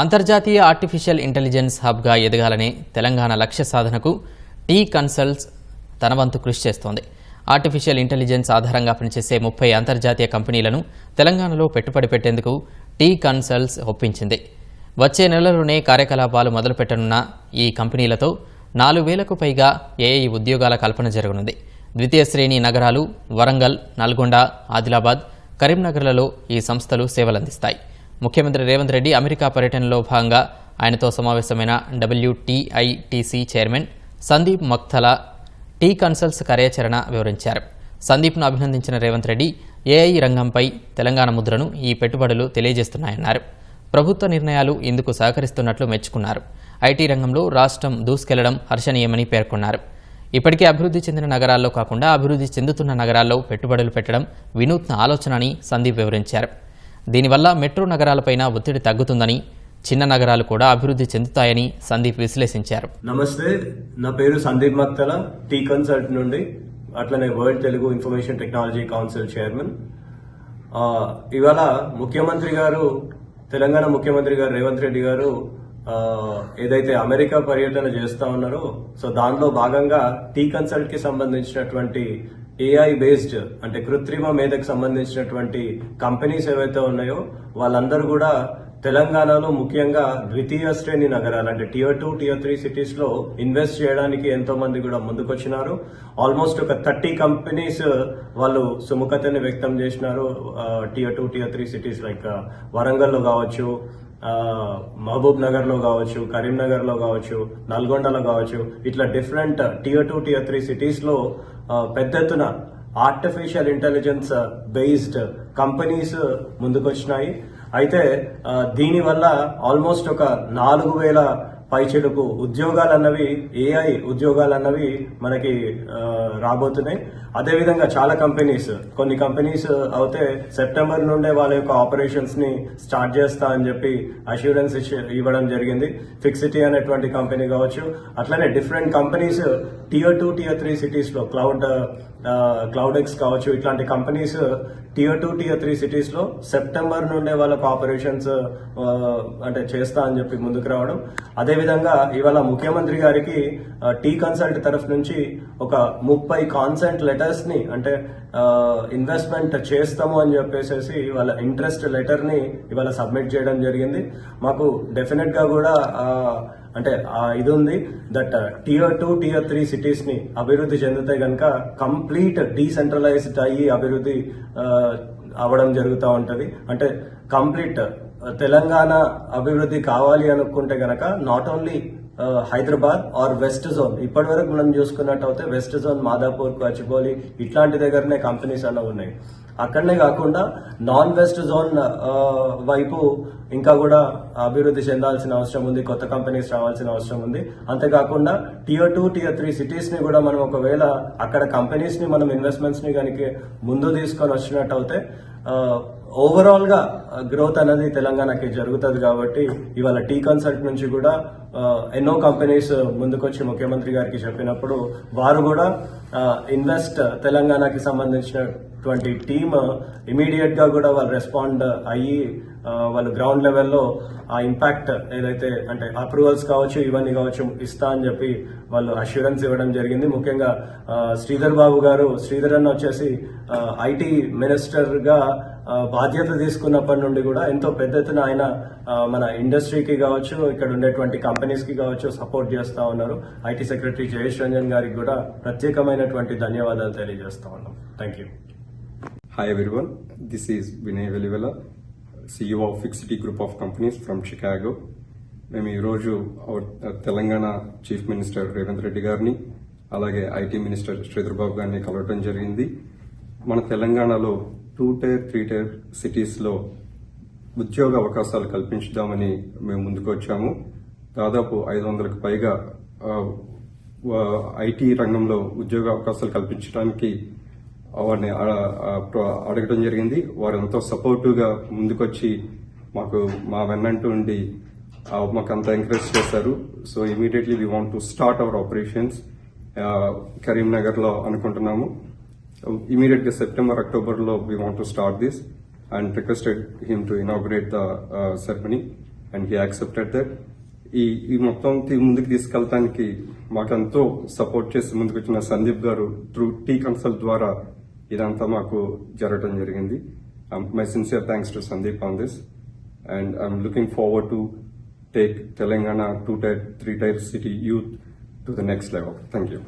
అంతర్జాతీయ artificial intelligence హబ్గా ఎదగాలనే తెలంగాణ లక్ష్య సాధనకు టీ కన్సల్ట్స్ తన వంతు కృషి చేస్తోంది. ఆర్టిఫిషియల్ ఇంటెలిజెన్స్ ఆధారంగా పనిచేసే ముప్పై అంతర్జాతీయ కంపెనీలను తెలంగాణలో పెట్టుబడి పెట్టేందుకు టీ కన్సల్ట్స్ ఒప్పించింది. వచ్చే నెలలోనే కార్యకలాపాలు మొదలుపెట్టనున్న ఈ కంపెనీలతో నాలుగు వేలకు పైగా ఏఐ ఉద్యోగాల కల్పన జరగనుంది. ద్వితీయ శ్రేణి నగరాలు వరంగల్ నల్గొండ ఆదిలాబాద్ కరీంనగర్లలో ఈ సంస్థలు సేవలందిస్తాయి. ముఖ్యమంత్రి రేవంత్ రెడ్డి అమెరికా పర్యటనలో భాగంగా ఆయనతో సమావేశమైన WTITC chairman Sandeep Makthala tea కన్సల్స్ కార్యాచరణ వివరించారు. సందీప్ను అభినందించిన రేవంత్ రెడ్డి ఏఐ రంగంపై తెలంగాణ ముద్రను ఈ పెట్టుబడులు తెలియజేస్తున్నాయన్నారు. ప్రభుత్వ నిర్ణయాలు ఇందుకు సహకరిస్తున్నట్లు మెచ్చుకున్నారు. ఐటీ రంగంలో రాష్ట్రం దూసుకెళ్ళడం హర్షణీయమని పేర్కొన్నారు. ఇప్పటికే అభివృద్ధి చెందిన నగరాల్లో కాకుండా అభివృద్ధి చెందుతున్న నగరాల్లో పెట్టుబడులు పెట్టడం వినూత్న ఆలోచన అని సందీప్ వివరించారు. దీనివల్ల మెట్రో నగరాలపైన ఒత్తిడి తగ్గుతుందని చిన్న నగరాలు కూడా అభివృద్ధి చెందుతాయని సందీప్ విశ్లేషించారు. నమస్తే నా పేరు సందీప్ మక్తల టీ కన్సల్ట్ నుండి అట్లనే world Telugu information technology council chairman. ఇవాళ ముఖ్యమంత్రి గారు తెలంగాణ ముఖ్యమంత్రి గారు రేవంత్ రెడ్డి గారు ఏదైతే అమెరికా పర్యటన చేస్తా ఉన్నారో సో దానిలో భాగంగా టీ కన్సల్ట్కి సంబంధించినటువంటి ఏఐ బేస్డ్ అంటే కృత్రిమ మేధకు సంబంధించినటువంటి కంపెనీస్ ఏవైతే ఉన్నాయో వాళ్ళందరూ కూడా తెలంగాణలో ముఖ్యంగా ద్వితీయ శ్రేణి నగరాలు అంటే టియర్ టూ టియర్ త్రీ సిటీస్లో ఇన్వెస్ట్ చేయడానికి ఎంతో మంది కూడా ముందుకొచ్చినారు. ఆల్మోస్ట్ ఒక థర్టీ కంపెనీస్ uh, వాళ్ళు సుముఖతని వ్యక్తం చేసినారు. Tier two tier three cities like వరంగల్లో కావచ్చు మహబూబ్ నగర్లో కావచ్చు కరీంనగర్లో కావచ్చు నల్గొండలో కావచ్చు. ఇట్లా different tier two tier three సిటీస్లో పెద్ద ఎత్తున ఆర్టిఫిషియల్ ఇంటెలిజెన్స్ బేస్డ్ కంపెనీస్ ముందుకొచ్చినాయి. అయితే దీనివల్ల ఆల్మోస్ట్ ఒక నాలుగు వేల పైచెలుకు ఉద్యోగాలు అన్నవి ఏఐ ఉద్యోగాలు అన్నవి మనకి రాబోతున్నాయి. అదేవిధంగా చాలా కంపెనీస్ కొన్ని కంపెనీస్ అయితే సెప్టెంబర్ నుండే వాళ్ళ యొక్క ఆపరేషన్స్ని స్టార్ట్ చేస్తా అని చెప్పి అష్యూరెన్స్ ఇవ్వడం జరిగింది. ఫిక్సిటీ అనేటువంటి కంపెనీ కావచ్చు. అట్లనే different companies tier two tier three సిటీస్లో క్లౌడ్ క్లౌడ్ ఎక్స్ కావచ్చు ఇట్లాంటి companies tier two tier three సిటీస్లో సెప్టెంబర్ నుండే వాళ్ళకు ఆపరేషన్స్ అంటే చేస్తా అని చెప్పి ముందుకు రావడం. అదే అదేవిధంగా ఇవాళ ముఖ్యమంత్రి గారికి టీ కన్సల్ట్ తరఫు నుంచి ఒక ముప్పై కాన్సెంట్ లెటర్స్ని అంటే ఇన్వెస్ట్మెంట్ చేస్తాము అని చెప్పేసి వాళ్ళ ఇంట్రెస్ట్ లెటర్ని ఇవాళ సబ్మిట్ చేయడం జరిగింది. మాకు డెఫినెట్గా కూడా అంటే ఆ ఇది ఉంది that tier two tier three సిటీస్ని అభివృద్ధి చెందితే గనక కంప్లీట్ డీసెంట్రలైజ్డ్ అయ్యి అభివృద్ధి అవడం జరుగుతూ ఉంటది. అంటే కంప్లీట్ తెలంగాణ అభివృద్ధి కావాలి అనుకుంటే గనక not only uh, Hyderabad or west zone ఇప్పటి వరకు మనం చూసుకున్నట్టయితే వెస్ట్ జోన్ మాదాపూర్ కచ్చిబౌలి ఇట్లాంటి దగ్గరనే కంపెనీస్ అన్న ఉన్నాయి. అక్కడనే కాకుండా నాన్ వెస్ట్ జోన్ వైపు ఇంకా కూడా అభివృద్ధి చెందాల్సిన అవసరం ఉంది కొత్త కంపెనీస్ రావాల్సిన అవసరం ఉంది. అంతేకాకుండా టియర్ టూ టియర్ త్రీ సిటీస్ని కూడా మనం ఒకవేళ అక్కడ కంపెనీస్ని మనం ఇన్వెస్ట్మెంట్స్ని కనుక ముందు తీసుకొని వచ్చినట్టయితే uh, ఓవరాల్గా గ్రోత్ అనేది తెలంగాణకి జరుగుతుంది కాబట్టి ఇవాళ టీ కన్సల్ట్ నుంచి కూడా ఎన్నో కంపెనీస్ ముందుకొచ్చి ముఖ్యమంత్రి గారికి చెప్పినప్పుడు వారు కూడా ఇన్వెస్ట్ తెలంగాణకి సంబంధించినటువంటి టీమ్ ఇమీడియట్గా కూడా వాళ్ళు రెస్పాండ్ అయ్యి వాళ్ళు గ్రౌండ్ లెవెల్లో ఆ ఇంపాక్ట్ ఏదైతే అంటే అప్రూవల్స్ కావచ్చు ఇవన్నీ కావచ్చు ఇస్తా అని చెప్పి వాళ్ళు అష్యూరెన్స్ ఇవ్వడం జరిగింది. ముఖ్యంగా శ్రీధర్ బాబు గారు శ్రీధర్ అన్న వచ్చేసి ఐటీ మినిస్టర్గా బాధ్యత తీసుకున్నప్పటి నుండి కూడా ఎంతో పెద్ద ఎత్తున ఆయన మన ఇండస్ట్రీకి కావచ్చు ఇక్కడ ఉండేటువంటి కంపెనీస్కి కావచ్చు సపోర్ట్ చేస్తా ఉన్నారు. ఐటీ సెక్రటరీ జయేష్ రంజన్ గారికి కూడా ప్రత్యేకమైనటువంటి ధన్యవాదాలు తెలియజేస్తా ఉన్నాం. Thank you hi everyone, this is Vinay Velivela CEO of Fixity group of companies from Chicago మేము ఈరోజు తెలంగాణ చీఫ్ మినిస్టర్ రేవంత్ రెడ్డి గారిని అలాగే ఐటీ మినిస్టర్ శ్రీధర్ బాబు గారిని కలవటం జరిగింది. మన తెలంగాణలో టూ టైర్ త్రీ టైర్ సిటీస్లో ఉద్యోగ అవకాశాలు కల్పించుదామని మేము ముందుకు వచ్చాము. దాదాపు ఐదు వందలకు పైగా ఐటీ రంగంలో ఉద్యోగ అవకాశాలు కల్పించడానికి వారిని అడగడం జరిగింది. వారు ఎంతో సపోర్టివ్గా ముందుకొచ్చి మాకు మా వెన్నంటూ ఉండి మాకు అంత ఎంకరేజ్ చేశారు. So immediately we want to start our operations కరీంనగర్లో అనుకుంటున్నాము. ఇమీడియట్గా సెప్టెంబర్ అక్టోబర్లో we want to start this and requested him to inaugurate the ceremony and he accepted that ఈ ఈ మొత్తం ముందుకు తీసుకెళ్ళటానికి మాకెంతో సపోర్ట్ చేసి ముందుకు వచ్చిన సందీప్ గారు త్రూ టీ కన్సల్ట్ ద్వారా ఇదంతా మాకు జరగడం జరిగింది. My sincere thanks to Sandeep on this and I'm looking forward to take Telangana two tier three tier city youth to the next level thank you